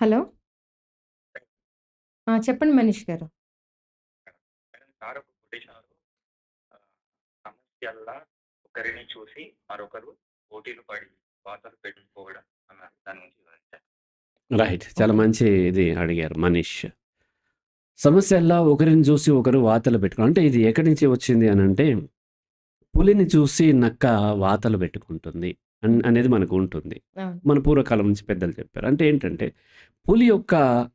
Hello! ఆ! చెప్పండి మనీష్ గారు. మేడం సార్ ఒక కొటేషన్‌లో ఆహ్, సమస్యల్లా ఒకరిని చూసి మరొకరు పోటీలు పడి వాతలు పెట్టుకోవడం అన్నారు. దాని గురించి వివరించండి. రైట్. చాలా ఓకే. మంచి ఇది అడిగారు మనీష్. సమస్యల్లా ఒకరిని చూసి ఒకరు వాతలు పెట్టుకో అంటే ఇది ఎక్కడి నుంచి వచ్చింది అనంటే, పులిని చూసి నక్క వాతలు పెట్టుకుంటుంది అన్. అనేది మనకు ఉంటుంది. మన పూర్వకాలం నుంచి పెద్దలు చెప్పారు. అంటే ఏంటంటే, పులి యొక్క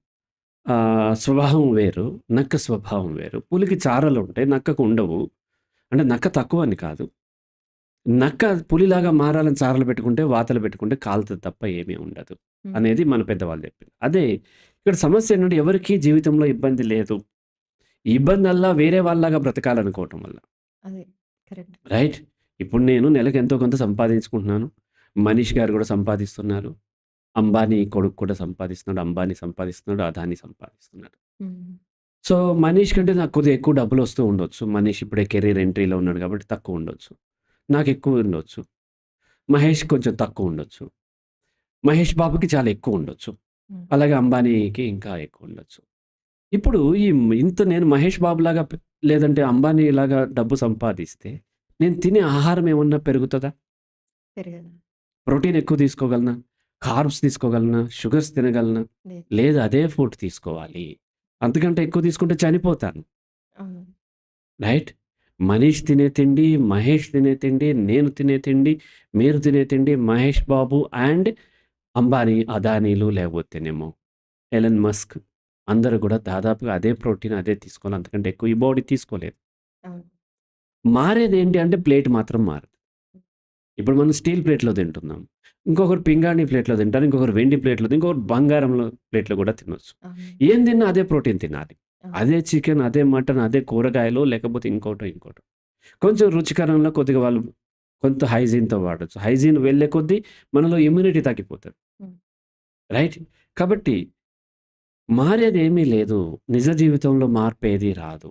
స్వభావం వేరు, నక్క స్వభావం వేరు. పులికి చారలుంటాయి, నక్కకు ఉండవు. అంటే నక్క తక్కువని కాదు. నక్క పులిలాగా మారాలని చారలు పెట్టుకుంటే, వాతలు పెట్టుకుంటే కాలుతది తప్ప ఏమీ ఉండదు. అనేది మన పెద్దవాళ్ళు చెప్పింది. అదే ఇక్కడ సమస్య ఏంటంటే ఎవరికీ జీవితంలో ఇబ్బంది లేదు. ఈ ఇబ్బందల్లా వేరే వాళ్ళలాగా బ్రతకాలనుకోవటం వల్ల. రైట్. ఇప్పుడు నేను నెలకు ఎంతో కొంత సంపాదించుకుంటున్నాను. మనీష్ గారు కూడా సంపాదిస్తున్నారు. అంబానీ కొడుకు కూడా సంపాదిస్తున్నాడు. అంబానీ సంపాదిస్తున్నాడు. అదానీ సంపాదిస్తున్నాడు. సో, మనీష్ కంటే నాకు కొద్దిగా ఎక్కువ డబ్బులొస్తూ ఉండొచ్చు. మనీష్ ఇప్పుడే కెరీర్ ఎంట్రీలో ఉన్నాడు కాబట్టి తక్కువ ఉండొచ్చు. నాకు ఎక్కువ ఉండొచ్చు. మహేష్ కొంచెం తక్కువ ఉండొచ్చు. మహేష్ బాబుకి చాలా ఎక్కువ ఉండొచ్చు. అలాగే అంబానీకి ఇంకా ఎక్కువ ఉండొచ్చు. ఇప్పుడు ఈ ఇంత నేను మహేష్ బాబులాగా పె లేదంటే అంబానీలాగా డబ్బు సంపాదిస్తే, నేను తినే ఆహారం ఏమన్నా పెరుగుతదా? ప్రోటీన్ ఎక్కువ తీసుకోగలనా? కార్బ్స్ తీసుకోగలనా? షుగర్స్ తినగలనా? లేదు. అదే ఫుడ్ తీసుకోవాలి. అంతకంటే ఎక్కువ తీసుకుంటే చనిపోతాను. రైట్. మనీష్ తినే తిండి, మహేష్ తినే తిండి, నేను తినే తిండి, మీరు తినే తిండి, మహేష్ బాబు అండ్ అంబానీ, అదానీలు లేకపోతేనేమో ఎలన్ మస్క్ అందరూ కూడా దాదాపుగా అదే ప్రోటీన్ అదే తీసుకోవాలి. అంతకంటే ఎక్కువ ఈ బాడీ తీసుకోలేదు. అవును. మారేదేంటి అంటే ప్లేట్ మాత్రం మారదు. ఇప్పుడు మనం స్టీల్ ప్లేట్‌లో తింటున్నాం. ఇంకొకరు పింగాణీ ప్లేట్‌లో తింటారు. ఇంకొకరు వెండి ప్లేట్‌లో, ఇంకొకరు బంగారంలో ప్లేట్‌లో కూడా తినొచ్చు. ఏం తిన్నా అదే ప్రోటీన్ తినాలి. అదే చికెన్, అదే మటన్, అదే కూరగాయలు లేకపోతే ఇంకోటో, ఇంకోటో. కొంచెం రుచికరంలో కొద్దిగా వాళ్ళు కొంత హైజీన్‌తో వాడొచ్చు. హైజీన్ వెళ్ళే కొద్దీ మనలో ఇమ్యూనిటీ తగ్గిపోతది. హ్మ్. రైట్. కాబట్టి మారేదేమీ లేదు. నిజ జీవితంలో మార్పేది రాదు.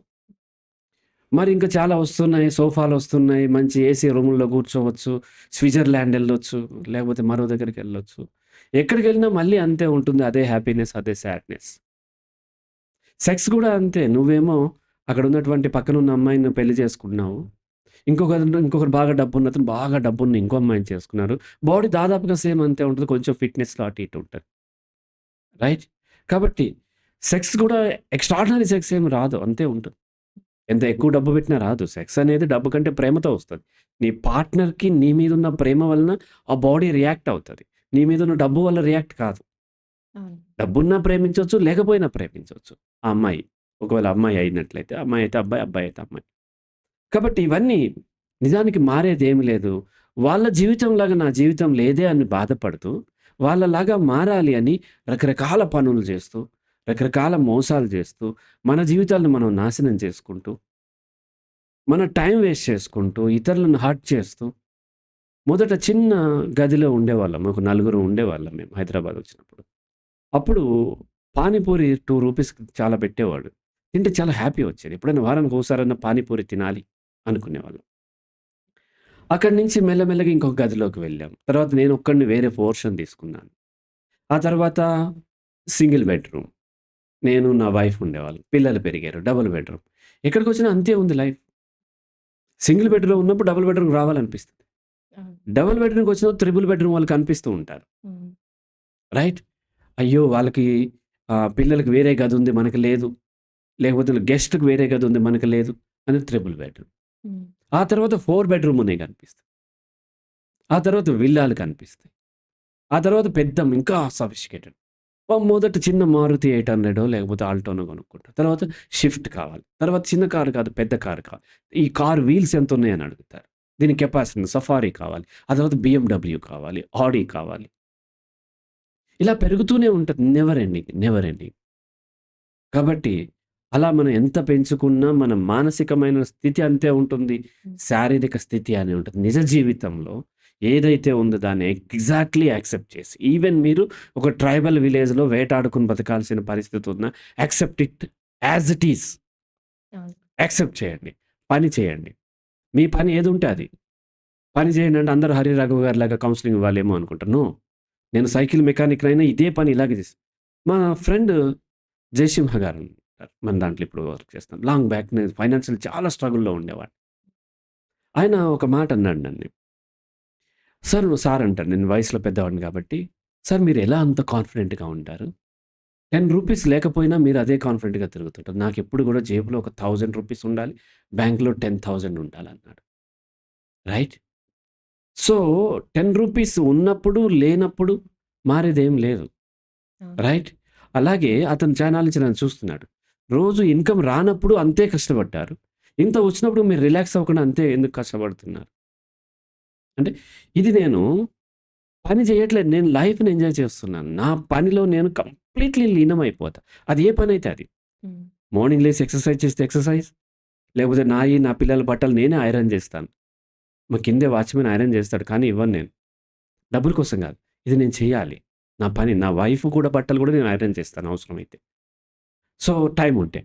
మరి ఇంకా చాలా వస్తున్నాయి. సోఫాలు వస్తున్నాయి మంచి ఏసీ రూముల్లో కూర్చోవచ్చు. స్విట్జర్లాండ్ వెళ్ళొచ్చు లేకపోతే మరో దగ్గరికి వెళ్ళొచ్చు ఎక్కడికెళ్ళినా మళ్ళీ అంతే ఉంటుంది. అదే హ్యాపీనెస్, అదే సాడ్‌నెస్. సెక్స్ కూడా అంతే. నువ్వేమో అక్కడ ఉన్నటువంటి పక్కన ఉన్న అమ్మాయిని పెళ్ళి చేసుకుంటున్నావు. ఇంకొకరు ఇంకొకరు బాగా డబ్బు ఉన్నతను బాగా డబ్బున్న ఇంకో అమ్మాయిని చేసుకున్నారు. బాడీ దాదాపుగా సేమ్ అంతే ఉంటుంది కొంచెం ఫిట్‌నెస్‌లో అటు ఇటు ఉంటుంది రైట్. కాబట్టి సెక్స్ కూడా ఎక్స్ట్రాడినరీ సెక్స్ ఏమి రాదు. అంతే ఉంటుంది. ఎంత ఎక్కువ డబ్బు పెట్టినా రాదు. సెక్స్ అనేది డబ్బు కంటే ప్రేమతో వస్తది. నీ పార్ట్నర్‌కి నీ మీదున్న ప్రేమ వలన ఆ బాడీ రియాక్ట్ అవుతది. నీ మీదున్న డబ్బు వల్ల రియాక్ట్ కాదు. డబ్బున్నా ప్రేమించొచ్చు. లేకపోయినా ప్రేమించొచ్చు. ఆ అమ్మాయి. ఒకవేళ అమ్మాయి అయినట్లయితే అమ్మాయి అయితే అబ్బాయి, అబ్బాయి అయితే అమ్మాయి. కాబట్టి ఇవన్నీ నిజానికి మారేదేమి లేదు. వాళ్ళ జీవితంలాగా నా జీవితం లేదే అని బాధపడుతూ, వాళ్ళలాగా మారాలి అని రకరకాల పనులు చేస్తూ, రకరకాల మోసాలు చేస్తూ, మన జీవితాలను మనం నాశనం చేసుకుంటూ, మన టైం వేస్ట్ చేసుకుంటూ, ఇతరులను హర్ట్ చేస్తూ, మొదట చిన్న గదిలో ఉండేవాళ్ళం. ఒక నలుగురం ఉండేవాళ్ళం మేము హైదరాబాద్ వచ్చినప్పుడు. అప్పుడు పానీపూరి టూ రూపీస్ చాలా పెట్టేవాడు. తింటే చాలా హ్యాపీ వచ్చేది. ఎప్పుడైనా వారానికి ఒకసారన్నా పానీపూరి తినాలి అనుకునేవాళ్ళం. అక్కడి నుంచి మెల్లమెల్లగా ఇంకొక గదిలోకి వెళ్ళాం. తర్వాత నేను ఒక్కడిని వేరే పోర్షన్ తీసుకున్నాను. ఆ తర్వాత సింగిల్ బెడ్‌రూమ్. నేను, నా వైఫ్ ఉండేవాళ్ళం. పిల్లలు పెరిగారు. Double bedroom. ఎక్కడికొచ్చినా అంతే ఉంది లైఫ్. సింగిల్ బెడ్‌రూమ్ ఉన్నప్పుడు డబుల్ బెడ్‌రూమ్ రావాలనిపిస్తది. డబుల్ బెడ్‌రూమ్‌కి వచ్చినప్పుడు త్రిబుల్ బెడ్‌రూమ్ వాళ్ళు కనిపిస్తూ ఉంటారు. రైట్. అయ్యో! వాళ్ళకి పిల్లలకి వేరే గది ఉంది. మనకి లేదు. లేకపోతే గెస్ట్‌కి వేరే గది ఉంది. మనకి లేదు. అని త్రిబుల్ బెడ్‌రూమ్. ఆ తర్వాత 4 బెడ్‌రూమ్ ఉన్నాయి కనిపిస్తాయి. ఆ తర్వాత విల్లాలు కనిపిస్తాయి. ఆ తర్వాత పెద్ద ఇంకా సఫిస్టికేటెడ్. మొదట చిన్న మారుతి 800 లేకపోతే ఆల్టోనో కొనుక్కుంటా. తర్వాత షిఫ్ట్ కావాలి. తర్వాత చిన్న కారు కాదు పెద్ద కారు కావాలి. ఈ కార్ వీల్స్ ఎంతున్నాయని అడుగుతారు. దీని కెపాసిటీ సఫారీ కావాలి. ఆ తర్వాత బీఎండబ్ల్యూ కావాలి. ఆడీ కావాలి. ఇలా పెరుగుతూనే ఉంటది. Never ending. Never ending. కాబట్టి అలా మనం ఎంత పెంచుకున్నా మన మానసికమైన స్థితి అంతే ఉంటుంది. శారీరక స్థితి అని ఉంటది. నిజ జీవితంలో ఏదైతే ఉందో దాన్ని ఎగ్జాక్ట్‌లీ యాక్సెప్ట్ చేసి ఈవెన్ మీరు ఒక ట్రైబల్ విలేజ్‌లో వేటాడుకొని బతకాల్సిన పరిస్థితి ఉన్నా accept it as it is. Accept చేయండి. పని చేయండి. మీ పని ఏదుంటే అది. పని చేయండి అంటే అందరూ హరి రాఘవ్ గారిలాగా కౌన్సెలింగ్ ఇవ్వాలేమో అనుకుంటారు. నో. నేను సైకిల్ మెకానిక్‌నైనా ఇదే పని ఇలాగే చేస్తా. మా ఫ్రెండ్ జయసింహ గారు. మన దాంట్లో ఇప్పుడు వర్క్ చేస్తాను లాంగ్ బ్యాక్ నేను ఫైనాన్షియల్ చాలా స్ట్రగుల్‌లో ఉండేవాడిని. ఆయన ఒక మాట అన్నాడు నన్ను. సార్ సార్ అంటారు నేను వయసులో పెద్దవాడిని కాబట్టి, "సార్ మీరు ఎలా అంత కాన్ఫిడెంట్‌గా ఉంటారు? 10 రూపీస్ లేకపోయినా మీరు అదే కాన్ఫిడెంట్‌గా తిరుగుతుంటారు. నాకెప్పుడు కూడా జేబులో ఒక 1000 రూపీస్ ఉండాలి. బ్యాంక్‌లో 10,000 ఉండాలన్నాడు. రైట్? సో, 10 రూపీస్ ఉన్నప్పుడు, లేనప్పుడు మారేదేం లేదు. రైట్? అలాగే అతను నుంచి నన్ను చూస్తున్నాడు. రోజు ఇన్‌కమ్ రానప్పుడు అంతే కష్టపడ్డారు. ఇంత వచ్చినప్పుడు మీరు రిలాక్స్ అవ్వకుండా అంతే ఎందుకు కష్టపడుతున్నారు? అంటే ఇది నేను పని చేయట్లేదు. నేను లైఫ్‌ని ఎంజాయ్ చేస్తున్నాను. నా పనిలో నేను కంప్లీట్‌లీ లీనమైపోతా. అది ఏ పనైతే అది. హ్మ్. మార్నింగ్ లేసి ఎక్సర్సైజ్ చేస్తే ఎక్సర్సైజ్. లేకపోతే నాయి, నా పిల్లల బట్టలు నేనే ఐరన్ చేస్తాను. మా కిందే వాచ్‌మెన్ ఐరన్ చేస్తాడు. కానీ ఇవ్వను నేను. డబ్బుల కోసం కాదు. ఇది నేను చేయాలి. నా పని. నా వైఫ్ కూడా బట్టలు కూడా నేను ఐరన్ చేస్తాను అవసరమైతే. సో, టైం ఉంటే.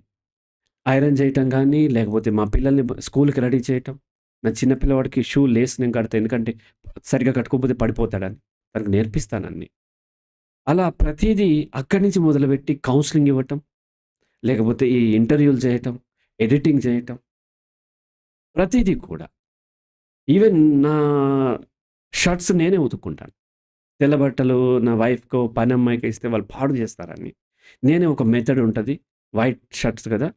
ఐరన్ చేయటం గానీ, లేకపోతే మా పిల్లల్ని స్కూల్‌కి రెడీ చేయటం. నా చిన్న పిల్లవాడికి షూ లేస్ నేను కడతాను ఎందుకంటే సరిగ్గా కట్టుకోకపోతే పడిపోతాడని. తనకు నేర్పిస్తానని అలా ప్రతీదీ అక్కడి నుంచి మొదలుపెట్టి కౌన్సిలింగ్ ఇవ్వటం. లేకపోతే ఈ ఇంటర్వ్యూలు చేయటం, ఎడిటింగ్ చేయటం. ప్రతిదీ కూడా. ఈవెన్ నా షర్ట్స్ నేనే ఉతుక్కుంటాను. తెల్ల బట్టలు నా వైఫ్‌కో, అమ్మాయికి ఇస్తే వాళ్ళు పాడు చేస్తారని నేనే ఒక మెథడ్ ఉంటుంది వైట్ షర్ట్స్ కదా!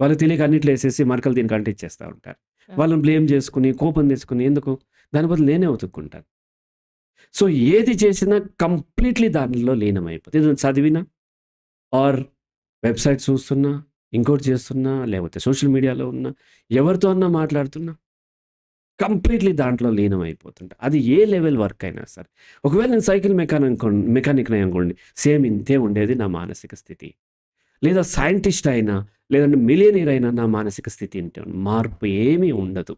వాళ్ళకి తెలియక అన్నిట్లో వేసేసి మరకలు దీనికి అంటించేస్తా ఉంటారు. వాళ్ళని బ్లేమ్ చేసుకుని కోపం తీసుకుని ఎందుకు? దాని బదులు నేనే ఉతుక్కుంటాను. సో, ఏది చేసినా కంప్లీట్‌లీ దానిలో లీనమైపోతుంది ఏదైనా చదివినా ఆర్ వెబ్‌సైట్ చూస్తున్నా, ఇంకోటి చేస్తున్నా, లేకపోతే సోషల్ మీడియాలో ఉన్నా, ఎవరితో అన్నా మాట్లాడుతున్నా కంప్లీట్‌లీ దాంట్లో లీనం అయిపోతుంటా అది ఏ లెవెల్ వర్క్ అయినా సరే. ఒకవేళ నేను సైకిల్ మెకానిక్ మెకానిక్ అనుకోండి. సేమ్ ఇంతే ఉండేది నా మానసిక స్థితి. లేదా సైంటిస్ట్ అయినా, లేదంటే మిలియనీర్ అయినా నా మానసిక స్థితి ఉంది. మార్పు ఏమీ ఉండదు.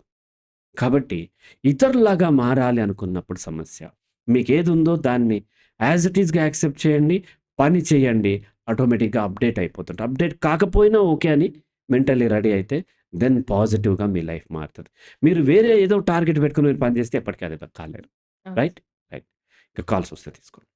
కాబట్టి ఇతరుల్లాగా మారాలి అనుకున్నప్పుడు సమస్య. మీకేదుందో దాన్ని యాజ్ ఇట్ ఈస్‌గా యాక్సెప్ట్ చేయండి. పని చేయండి. ఆటోమేటిక్‌గా అప్‌డేట్ అయిపోతుంటా. అప్‌డేట్ కాకపోయినా ఓకే అని మెంటల్లీ రెడీ అయితే దెన్ పాజిటివ్‌గా మీ లైఫ్ మారుతది. మీరు వేరే ఏదో టార్గెట్ పెట్టుకొని మీరు పని చేస్తే ఎప్పటికి అది కాలేరు. అవును. రైట్? రైట్. ఇక కాల్స్ వస్తే తీసుకోండి.